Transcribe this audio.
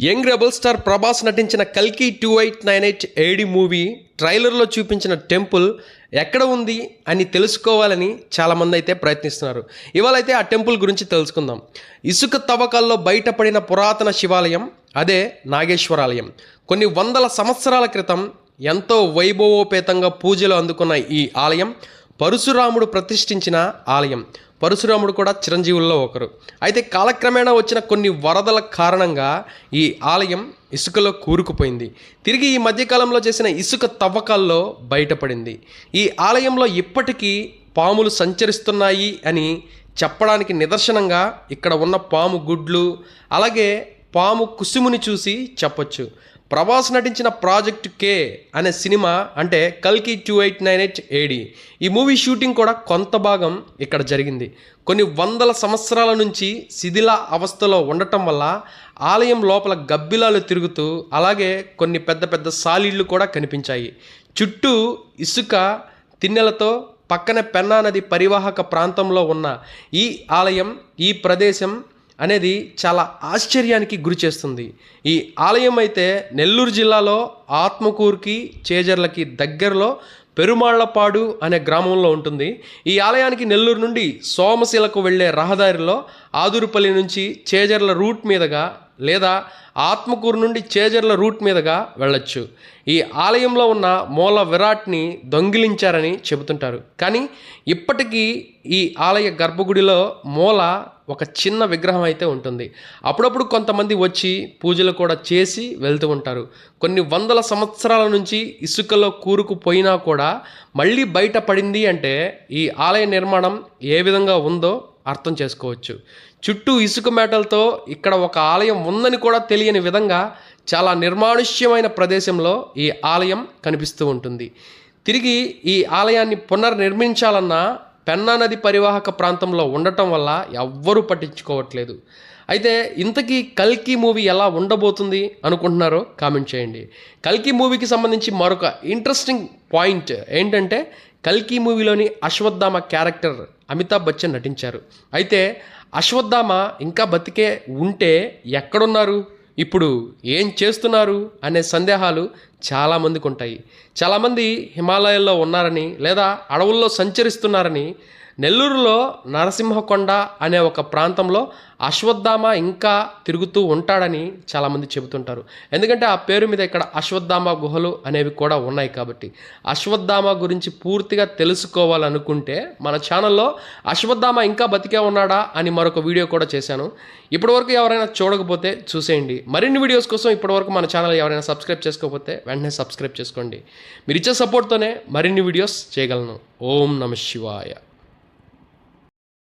Young rebel star Prabhas నటించిన కల్కి two eight nine eight AD movie ట్రైలర్లో చూపించిన టెంపుల్ ఎక్కడ ఉంది అని తెలుసుకోవాలని చాలామంది అయితే ప్రయత్నిస్తున్నారు. ఇవాళ అయితే ఆ టెంపుల్ గురించి తెలుసుకుందాం. ఇసుక తవ్వకాల్లో బయటపడిన పురాతన శివాలయం అదే నాగేశ్వరాలయం. కొన్ని వందల సంవత్సరాల క్రితం ఎంతో వైభవోపేతంగా పూజలు అందుకున్న ఈ ఆలయం పరశురాముడు ప్రతిష్ఠించిన ఆలయం. పరశురాముడు కూడా చిరంజీవుల్లో ఒకరు. అయితే కాలక్రమేణా వచ్చిన కొన్ని వరదల కారణంగా ఈ ఆలయం ఇసుకలో కూరుకుపోయింది. తిరిగి ఈ మధ్యకాలంలో చేసిన ఇసుక తవ్వకాల్లో బయటపడింది. ఈ ఆలయంలో ఇప్పటికీ పాములు సంచరిస్తున్నాయి అని చెప్పడానికి నిదర్శనంగా ఇక్కడ ఉన్న పాము గుడ్లు అలాగే పాము కుసుముని చూసి చెప్పొచ్చు. ప్రభాస్ నటించిన ప్రాజెక్ట్ కే అనే సినిమా అంటే కల్కి two eight nine eight AD ఈ మూవీ షూటింగ్ కూడా కొంత భాగం ఇక్కడ జరిగింది. కొన్ని వందల సంవత్సరాల నుంచి శిథిల అవస్థలో ఉండటం వల్ల ఆలయం లోపల గబ్బిలాలు తిరుగుతూ అలాగే కొన్ని పెద్ద పెద్ద సాలీళ్ళు కూడా కనిపించాయి. చుట్టూ ఇసుక తిన్నెలతో పక్కన పెన్నా నది పరివాహక ప్రాంతంలో ఉన్న ఈ ఆలయం ఈ ప్రదేశం అనేది చాలా ఆశ్చర్యానికి గురి చేస్తుంది. ఈ ఆలయం అయితే నెల్లూరు జిల్లాలో ఆత్మకూరుకి చేజర్లకి దగ్గరలో పెరుమాళ్ళపాడు అనే గ్రామంలో ఉంటుంది. ఈ ఆలయానికి నెల్లూరు నుండి సోమశిలకు వెళ్ళే రహదారిలో ఆదురుపల్లి నుంచి చేజర్ల రూట్ మీదుగా లేదా ఆత్మకూరు నుండి చేజర్ల రూట్ మీదుగా వెళ్ళొచ్చు. ఈ ఆలయంలో ఉన్న మూల విరాట్ని దొంగిలించారని చెబుతుంటారు. కానీ ఇప్పటికీ ఈ ఆలయ గర్భగుడిలో మూల ఒక చిన్న విగ్రహం అయితే ఉంటుంది. అప్పుడప్పుడు కొంతమంది వచ్చి పూజలు కూడా చేసి వెళ్తూ ఉంటారు. కొన్ని వందల సంవత్సరాల నుంచి ఇసుకలో కూరుకుపోయినా కూడా మళ్ళీ బయట పడింది అంటే ఈ ఆలయ నిర్మాణం ఏ విధంగా ఉందో అర్థం చేసుకోవచ్చు. చుట్టూ ఇసుక మేటలతో ఇక్కడ ఒక ఆలయం ఉందని కూడా తెలియని విధంగా చాలా నిర్మానుష్యమైన ప్రదేశంలో ఈ ఆలయం కనిపిస్తూ ఉంటుంది. తిరిగి ఈ ఆలయాన్ని పునర్నిర్మించాలన్నా పెన్నా నది పరివాహక ప్రాంతంలో ఉండటం వల్ల ఎవ్వరూ పట్టించుకోవట్లేదు. అయితే ఇంతకీ కల్కి మూవీ ఎలా ఉండబోతుంది అనుకుంటున్నారో కామెంట్ చేయండి. కల్కి మూవీకి సంబంధించి మరొక ఇంట్రెస్టింగ్ పాయింట్ ఏంటంటే కల్కి మూవీలోని అశ్వత్థామ క్యారెక్టర్ అమితాబ్ బచ్చన్ నటించారు. అయితే అశ్వత్థామ ఇంకా బతికే ఉంటే ఎక్కడున్నారు? ఇప్పుడు ఏం చేస్తున్నారు? అనే సందేహాలు చాలామందికి ఉంటాయి. చాలామంది హిమాలయాల్లో ఉన్నారని లేదా అడవుల్లో సంచరిస్తున్నారని నెల్లూరులో నరసింహకొండ అనే ఒక ప్రాంతంలో అశ్వత్థామ ఇంకా తిరుగుతూ ఉంటాడని చాలామంది చెబుతుంటారు. ఎందుకంటే ఆ పేరు మీద ఇక్కడ అశ్వత్థామ గుహలు అనేవి కూడా ఉన్నాయి కాబట్టి. అశ్వత్థామ గురించి పూర్తిగా తెలుసుకోవాలనుకుంటే మన ఛానల్లో అశ్వత్థామ ఇంకా బతికే ఉన్నాడా అని మరొక వీడియో కూడా చేశాను. ఇప్పటివరకు ఎవరైనా చూడకపోతే చూసేయండి. మరిన్ని వీడియోస్ కోసం ఇప్పటివరకు మన ఛానల్ ఎవరైనా సబ్స్క్రైబ్ చేసుకోకపోతే వెంటనే సబ్స్క్రైబ్ చేసుకోండి. మీరు ఇచ్చే సపోర్ట్తోనే మరిన్ని వీడియోస్ చేయగలను. ఓం నమ శివాయ.